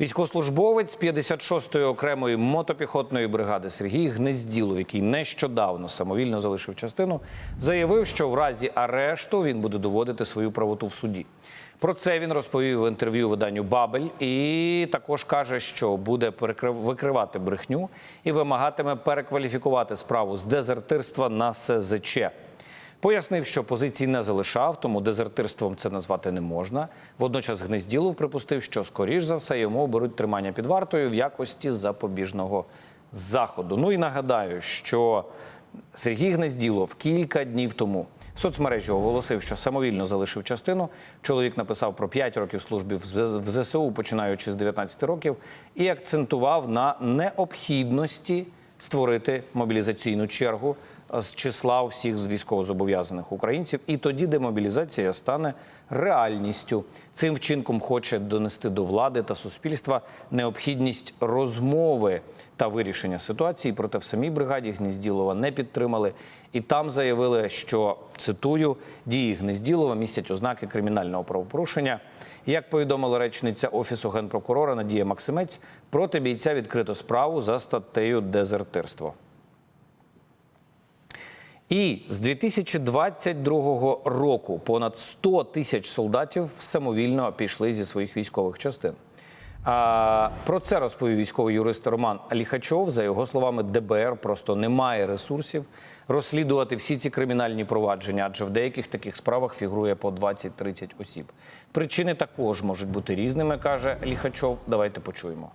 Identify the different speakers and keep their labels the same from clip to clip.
Speaker 1: Військовослужбовець 56-ї окремої мотопіхотної бригади Сергій Гнезділов, який нещодавно самовільно залишив частину, заявив, що в разі арешту він буде доводити свою правоту в суді. Про це він розповів в інтерв'ю виданню Бабель і також каже, що буде викривати брехню і вимагатиме перекваліфікувати справу з дезертирства на СЗЧ. Пояснив, що позиції не залишав, тому дезертирством це назвати не можна. Водночас Гнезділов припустив, що скоріш за все йому оберуть тримання під вартою в якості запобіжного заходу. Ну і нагадаю, що Сергій Гнезділов кілька днів тому в соцмережі оголосив, що самовільно залишив частину. Чоловік написав про 5 років служби в ЗСУ, починаючи з 19 років, і акцентував на необхідності створити мобілізаційну чергу з числа всіх з військовозобов'язаних українців, і тоді демобілізація стане реальністю. Цим вчинком хоче донести до влади та суспільства необхідність розмови та вирішення ситуації. Проте в самій бригаді Гнізділова не підтримали, і там заявили, що цитую дії Гнезділова містять ознаки кримінального правопорушення. Як повідомила речниця офісу генпрокурора Надія Максимець, проти бійця відкрито справу за статтею дезертирство. І з 2022 року понад 100 тисяч солдатів самовільно пішли зі своїх військових частин. А, про це розповів військовий юрист Роман Ліхачов. За його словами, ДБР просто не має ресурсів розслідувати всі ці кримінальні провадження, адже в деяких таких справах фігурує по 20-30 осіб. Причини також можуть бути різними, каже Ліхачов. Давайте почуємо.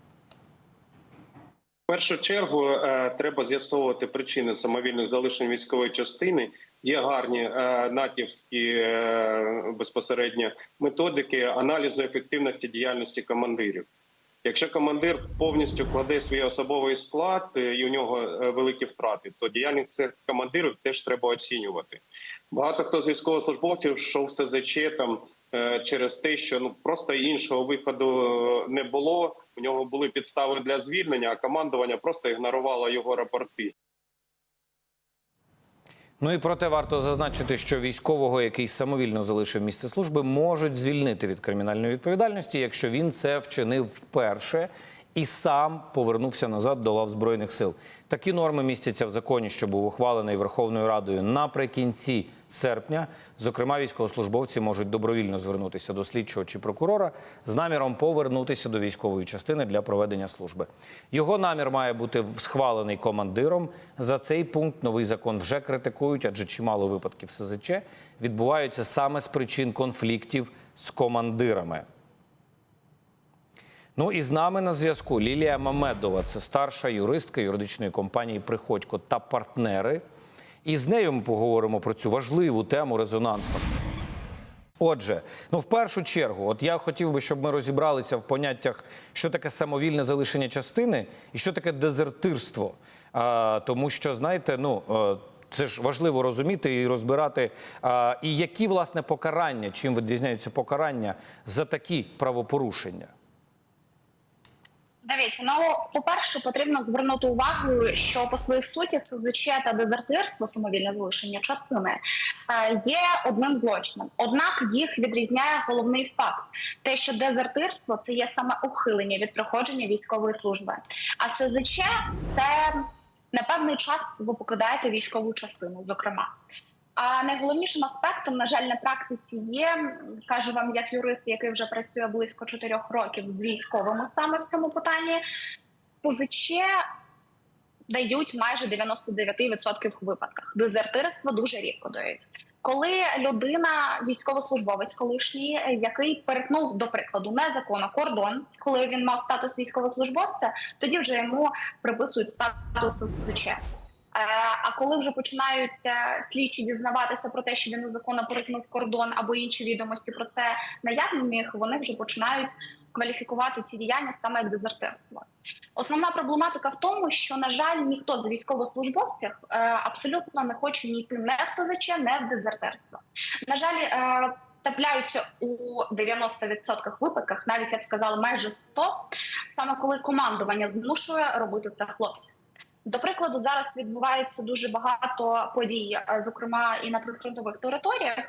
Speaker 2: Першу чергу е, треба з'ясовувати причини самовільних залишень військової частини. Є гарні е, натівські е, безпосередньо методики аналізу ефективності діяльності командирів. Якщо командир повністю кладе свій особовий склад і у нього великі втрати, то діяльність цих командирів теж треба оцінювати. Багато хто з військовослужбовців йшов в СЗЧ там через те, що ну просто іншого виходу не було. У нього були підстави для звільнення, а командування просто ігнорувало його рапорти.
Speaker 1: Ну і проте варто зазначити, що військового, який самовільно залишив місце служби, можуть звільнити від кримінальної відповідальності, якщо він це вчинив вперше і сам повернувся назад до лав збройних сил. Такі норми містяться в законі, що був ухвалений Верховною Радою наприкінці серпня. Зокрема, військовослужбовці можуть добровільно звернутися до слідчого чи прокурора з наміром повернутися до військової частини для проведення служби. Його намір має бути схвалений командиром. За цей пункт новий закон вже критикують, адже чимало випадків СЗЧ відбуваються саме з причин конфліктів з командирами. Ну і з нами на зв'язку Лілія Мамедова, це старша юристка юридичної компанії Приходько та партнери. І з нею ми поговоримо про цю важливу тему резонансну. Отже, ну в першу чергу, от я хотів би, щоб ми розібралися в поняттях, що таке самовільне залишення частини і що таке дезертирство. А, тому що, знаєте, ну. е, Це ж важливо розуміти і розбирати, а, і які власне покарання, чим відрізняються покарання за такі правопорушення.
Speaker 3: Дивіться, ну по-перше, потрібно звернути увагу, що по своїй суті СЗЧ та дезертирство, самовільне залишення частини е, є одним злочином. Однак їх відрізняє головний факт: те, що дезертирство це є саме ухилення від проходження військової служби. А СЗЧ це на певний час ви покидаєте військову частину, зокрема. А найголовнішим аспектом, на жаль, на практиці є, кажу вам, як юрист, який вже працює близько чотирьох років з військовими саме в цьому питанні, ПЗЧ дають майже 99% випадках. Дезертирство дуже рідко дають. Коли людина, військовослужбовець колишній, який перетнув, до прикладу, незаконно кордон, коли він мав статус військовослужбовця, тоді вже йому приписують статус СЗЧ. Е, А коли вже починаються слідчі дізнаватися про те, що він незаконно перетнув кордон або інші відомості про це наявні в вони вже починають кваліфікувати ці діяння саме як дезертирство. Основна проблематика в тому, що на жаль, ніхто з військовослужбовців е, абсолютно не хоче ні йти не в СЗЧ, не в дезертирство. На жаль. Е, Трапляються у 90% випадках, навіть я б сказала, майже 100, саме коли командування змушує робити це хлопців. До прикладу, зараз відбувається дуже багато подій, е, зокрема і на прифронтових територіях,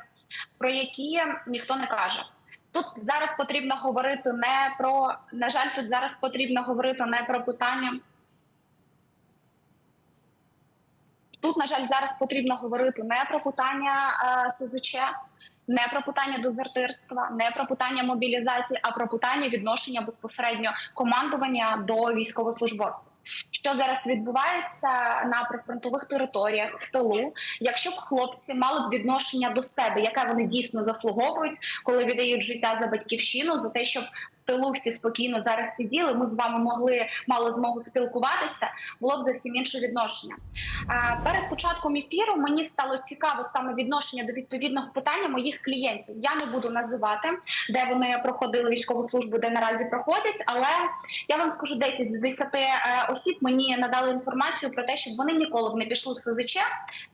Speaker 3: про які ніхто не каже. Тут зараз потрібно говорити не про на жаль, тут зараз потрібно говорити не про питання. Тут, на жаль, зараз потрібно говорити не про питання е, СЗЧ, не про питання дезертирства, не про питання мобілізації, а про питання відношення безпосередньо командування до військовослужбовців. Що зараз відбувається на прифронтових територіях в тилу? Якщо б хлопці мали б відношення до себе, яке вони дійсно заслуговують, коли віддають життя за батьківщину, за те, щоб тилу спокійно зараз сиділи, ми з вами могли мали змогу спілкуватися, було б зовсім інше відношення. Перед початком ефіру мені стало цікаво саме відношення до відповідного питання моїх клієнтів. Я не буду називати, де вони проходили військову службу, де наразі проходять, але я вам скажу 10 з 10 е, осіб мені надали інформацію про те, щоб вони ніколи б не пішли в СЗЧ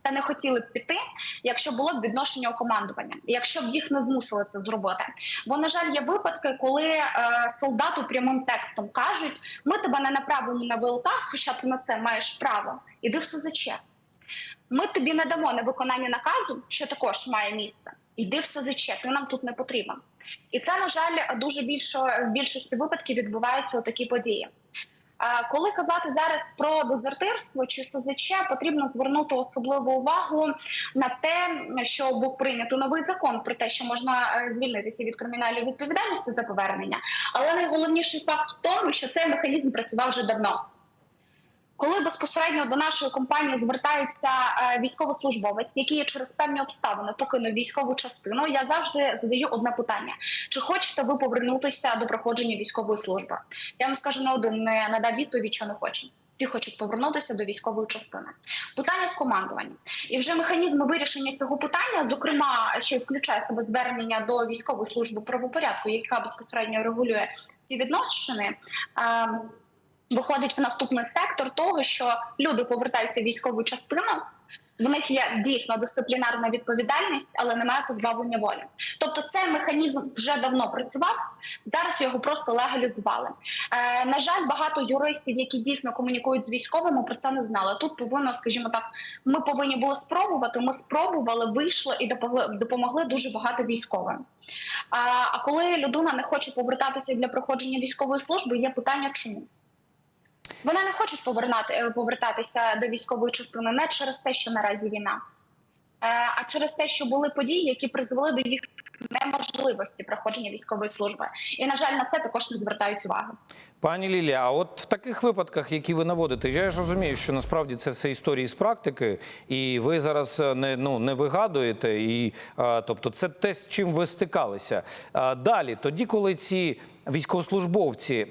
Speaker 3: та не хотіли б піти, якщо було б відношення у командування, якщо б їх не змусили це зробити. Бо на жаль, є випадки, коли е, солдату прямим текстом кажуть: ми тебе не направимо на ВЛК, хоча ти на це маєш право. Іди в СЗЧ. Ми тобі не дамо на виконання наказу, що також має місце. Йди в СЗЧ, ти нам тут не потрібен. І це, на жаль, дуже більше в більшості випадків відбуваються такі події. Коли казати зараз про дезертирство чи СЗЧ, потрібно звернути особливу увагу на те, що був прийнятий новий закон про те, що можна е, звільнитися від кримінальної відповідальності за повернення. Але найголовніший факт в тому, що цей механізм працював вже давно. Коли безпосередньо до нашої компанії звертається е, військовослужбовець, який через певні обставини покинув військову частину, я завжди задаю одне питання: чи хочете ви повернутися до проходження військової служби? Я вам скажу не один не надав відповідь, що не хоче. Всі хочуть повернутися до військової частини. Питання в командуванні. І вже механізми вирішення цього питання, зокрема, ще включає себе звернення до військової служби правопорядку, яка безпосередньо регулює ці відносини. Виходить в наступний сектор того, що люди повертаються в військову частину. В них є дійсно дисциплінарна відповідальність, але немає позбавлення волі. Тобто, цей механізм вже давно працював. Зараз його просто легалізували. Е, на жаль, багато юристів, які дійсно комунікують з військовими, про це не знали. Тут повинно, скажімо так, ми повинні були спробувати. Ми спробували, вийшло і допомогли, дуже багато військовим. А коли людина не хоче повертатися для проходження військової служби, є питання, чому. Вони не повернати, е, повертатися до військової частини не через те, що наразі війна, е, а через те, що були події, які призвели до їх неможливості проходження військової служби. І на жаль, на це також не звертають уваги.
Speaker 1: Пані Лілія, а от в таких випадках, які ви наводите, я ж розумію, що насправді це все історії з практики, і ви зараз е, не ну не вигадуєте, і е, тобто це те, з чим ви стикалися. А далі, тоді, коли ці військовослужбовці е,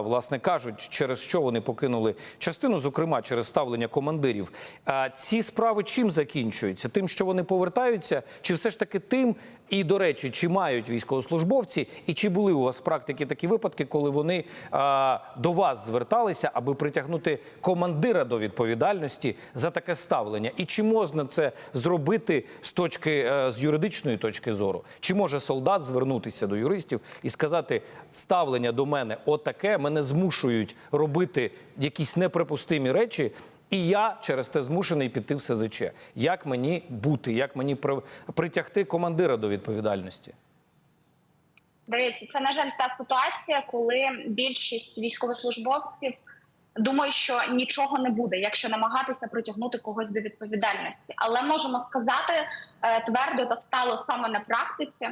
Speaker 1: власне кажуть, через що вони покинули частину, зокрема через ставлення командирів, а ці справи чим закінчуються? Тим, що вони повертаються, чи все ж таки тим? І до речі, чи мають військовослужбовці, і чи були у вас в практиці такі випадки, коли вони а, до вас зверталися, аби притягнути командира до відповідальності за таке ставлення? І чи можна це зробити з точки е, з юридичної точки зору? Чи може солдат звернутися до юристів і сказати, ставлення до мене отаке, мене змушують робити якісь неприпустимі речі? І я через те змушений піти в СЗЧ. Як мені бути, як мені при- притягти командира до відповідальності?
Speaker 3: Дивіться, це на жаль та ситуація, коли більшість військовослужбовців думають, що нічого не буде, якщо намагатися притягнути когось до відповідальності. Але можемо сказати е, твердо та стало саме на практиці,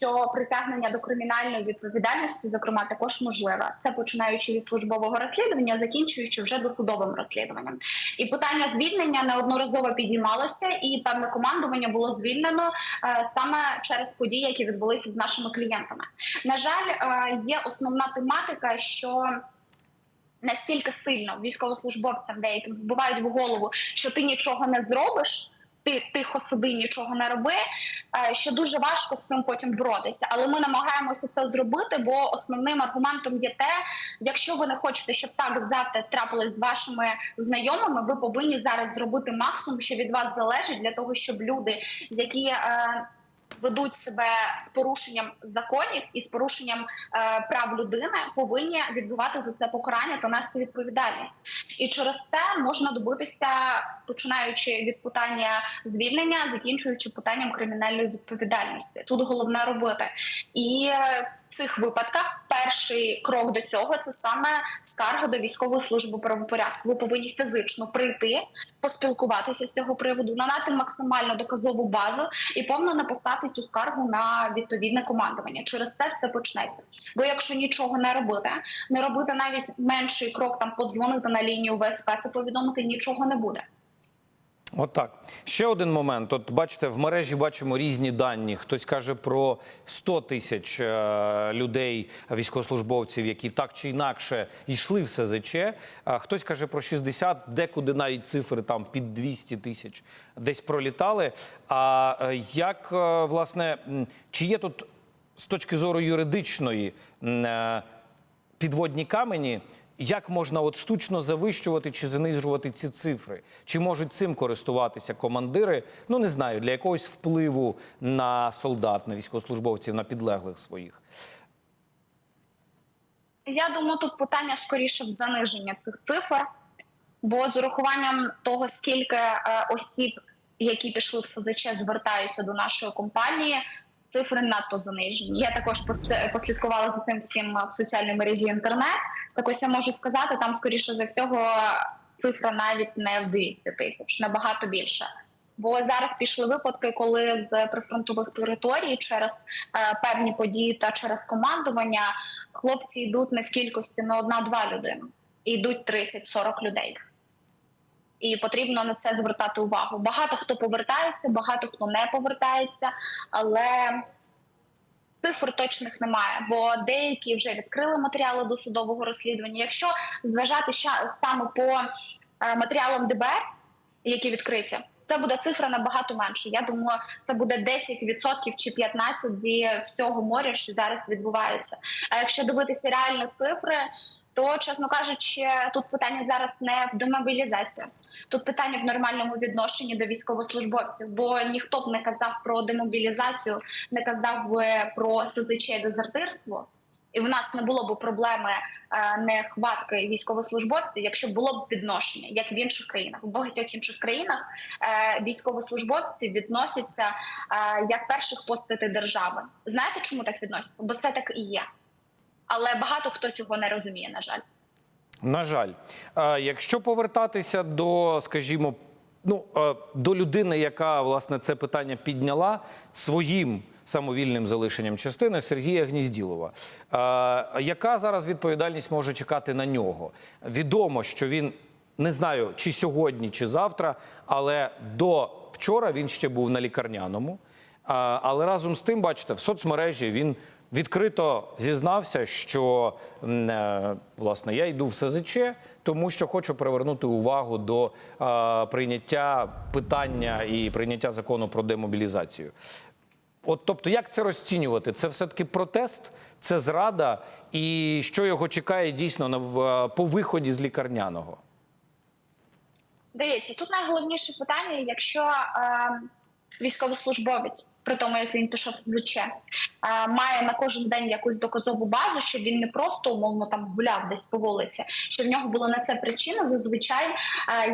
Speaker 3: що притягнення до кримінальної відповідальності, зокрема, також можливе. Це починаючи від службового розслідування, закінчуючи вже досудовим розслідуванням. І питання звільнення неодноразово піднімалося, і певне командування було звільнено е, саме через події, які відбулися з нашими клієнтами. На жаль, е, є основна тематика, що настільки сильно військовослужбовцям деяким збивають в голову, що ти нічого не зробиш. Ти тихо сиди, нічого не роби, е, що дуже важко з цим потім боротися. Але ми намагаємося це зробити, бо основним аргументом є те, якщо ви не хочете, щоб так завтра трапилось з вашими знайомими, ви повинні зараз зробити максимум, що від вас залежить, для того, щоб люди, які е, ведуть себе з порушенням законів і з порушенням е, прав людини, повинні відбувати за це покарання та нести відповідальність. І через це можна добитися, починаючи від питання звільнення, закінчуючи питанням кримінальної відповідальності. Тут головне робити і. Цих випадках перший крок до цього це саме скарга до військової служби правопорядку. Ви повинні фізично прийти, поспілкуватися з цього приводу, надати максимально доказову базу і повно написати цю скаргу на відповідне командування. Через це все почнеться. Бо якщо нічого не робити, не робити навіть менший крок, там подзвонити на лінію ВСП, це повідомити нічого не буде.
Speaker 1: От. Ще один момент. От бачите, в мережі бачимо різні дані. Хтось каже про 100 тисяч е, людей, військовослужбовців, які так чи інакше йшли в СЗЧ. А хтось каже про 60, декуди навіть цифри там під 200 тисяч десь пролітали. А е, як е, власне, чи є тут з точки зору юридичної е, підводні камені? Як можна от штучно завищувати чи занижувати ці цифри? Чи можуть цим користуватися командири? Ну не знаю, для якогось впливу на солдат, на військовослужбовців, на підлеглих своїх.
Speaker 3: Я думаю, тут питання скоріше в заниження цих цифр, бо з урахуванням того, скільки е, осіб, які пішли в СЗЧ, звертаються до нашої компанії. Цифри надто занижені. Я також послідкувала за цим всім в соціальній мережі інтернет. Так ось я можу сказати, там скоріше за всього цифра навіть не в 200 тисяч, набагато більше. Бо зараз пішли випадки, коли з прифронтових територій через е, певні події та через командування хлопці йдуть не в кількості не одна-два людини, і йдуть 30-40 людей. І потрібно на це звертати увагу. Багато хто повертається, багато хто не повертається, але цифр точних немає, бо деякі вже відкрили матеріали досудового розслідування. Якщо зважати саме по е, матеріалам ДБР, які відкриті, це буде цифра набагато менше. Я думаю, це буде 10% чи 15% зі всього моря, що зараз відбувається. А якщо дивитися реальні цифри, то чесно кажучи, тут питання зараз не в демобілізації. Тут питання в нормальному відношенні до військовослужбовців, бо ніхто б не казав про демобілізацію, не казав би про СЗЧ дезертирство. І в нас не було б проблеми е, нехватки військовослужбовців, якщо було б відношення, як в інших країнах. В багатьох інших країнах е, військовослужбовці відносяться е, як перших постати держави. Знаєте, чому так відносяться? Бо це так і є. Але багато хто цього не розуміє, на жаль.
Speaker 1: На жаль, Е, якщо повертатися до, скажімо, ну е, до людини, яка власне це питання підняла своїм самовільним залишенням частини Сергія Гнізділова. Е, Яка зараз відповідальність може чекати на нього? Відомо, що він не знаю, чи сьогодні, чи завтра, але до вчора він ще був на лікарняному. Але разом з тим, бачите, в соцмережі він відкрито зізнався, що е, власне я йду в СЗЧ, тому що хочу привернути увагу до е, прийняття питання і прийняття закону про демобілізацію. От, тобто, як це розцінювати? Це все-таки протест, це зрада, і що його чекає дійсно на в- по виході з лікарняного?
Speaker 3: Дивіться, тут найголовніше питання, якщо е, військовослужбовець, при тому як він пішов з ЗЧ, е, має на кожен день якусь доказову базу, щоб він не просто умовно там гуляв десь по вулиці, що в нього була на це причина. Зазвичай, е,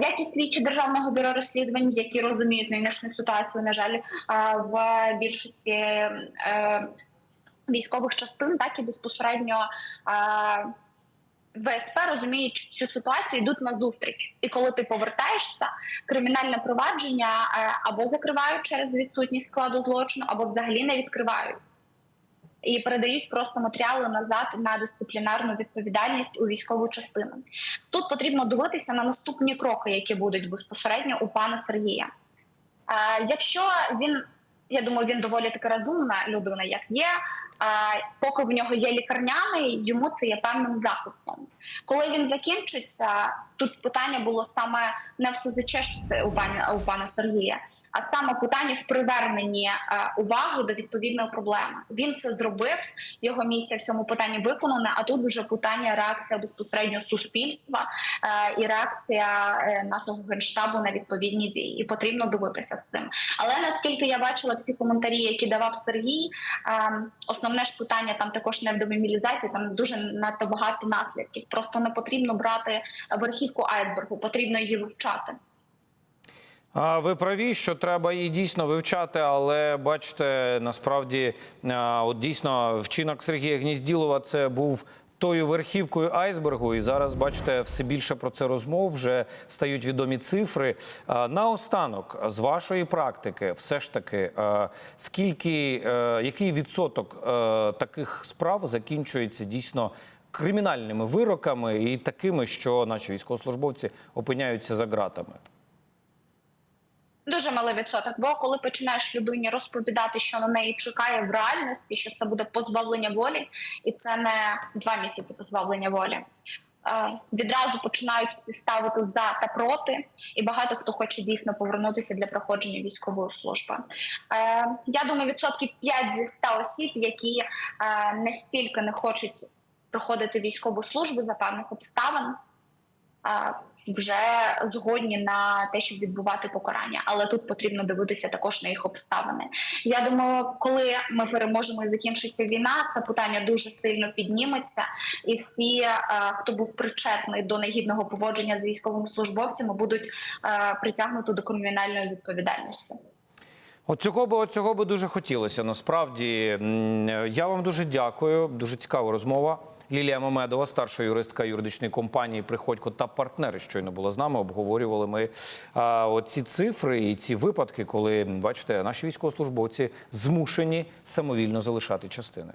Speaker 3: як і слідчі державного бюро розслідувань, які розуміють нинішню ситуацію, на жаль, е, в більшості. Військових частин, так і безпосередньо ВСП розуміють цю ситуацію, йдуть на зустріч. І коли ти повертаєшся, кримінальне провадження е, або закривають через відсутність складу злочину, або взагалі не відкривають. І передають просто матеріали назад на дисциплінарну відповідальність у військову частину. Тут потрібно дивитися на наступні кроки, які будуть безпосередньо у пана Сергія. Е, Якщо він, я думаю, він доволі таки розумна людина, як є. Поки в нього є лікарняний, йому це є певним захистом. Коли він закінчиться, тут питання було саме не в СЗЧ у пана у пана Сергія, а саме питання в приверненні уваги до відповідної проблеми. Він це зробив. Його місія в цьому питанні виконана. А тут вже питання реакція безпосередньо суспільства і реакція е, нашого генштабу на відповідні дії. І потрібно дивитися з цим. Але наскільки я бачила всі коментарі, які давав Сергій. Основне ж питання там також не в демобілізації, там дуже надто багато наслідків. Просто не потрібно брати верхівку айсбергу, потрібно її вивчати.
Speaker 1: Ви праві, що треба її дійсно вивчати, але бачите, насправді, от дійсно, вчинок Сергія Гнізділова це був. Тою верхівкою айсбергу, і зараз бачите, все більше про це розмов вже стають відомі цифри. Наостанок, з вашої практики, все ж таки, скільки е, який відсоток е, таких справ закінчується дійсно кримінальними вироками і такими, що наші військовослужбовці опиняються за ґратами?
Speaker 3: Дуже малий відсоток. Бо коли починаєш людині розповідати, що на неї чекає в реальності, що це буде позбавлення волі, і це не два місяці позбавлення волі. е, Відразу починають всі ставити за та проти, і багато хто хоче дійсно повернутися для проходження військової служби. Е, Я думаю, відсотків 5 зі 100 осіб, які е, настільки не хочуть проходити військову службу за певних обставин, вже згодні на те, щоб відбувати покарання, але тут потрібно дивитися також на їх обставини. Я думаю, коли ми переможемо і закінчиться війна, це питання дуже сильно підніметься, і всі, е, хто був причетний до негідного поводження з військовими службовцями, будуть е, притягнуті до кримінальної відповідальності.
Speaker 1: От би, от цього би дуже хотілося. Насправді я вам дуже дякую. Дуже цікава розмова. Лілія Мамедова, старша юристка юридичної компанії Приходько та партнери, щойно була з нами. Обговорювали ми а, оці цифри і ці випадки, коли бачите, наші військовослужбовці змушені самовільно залишати частини.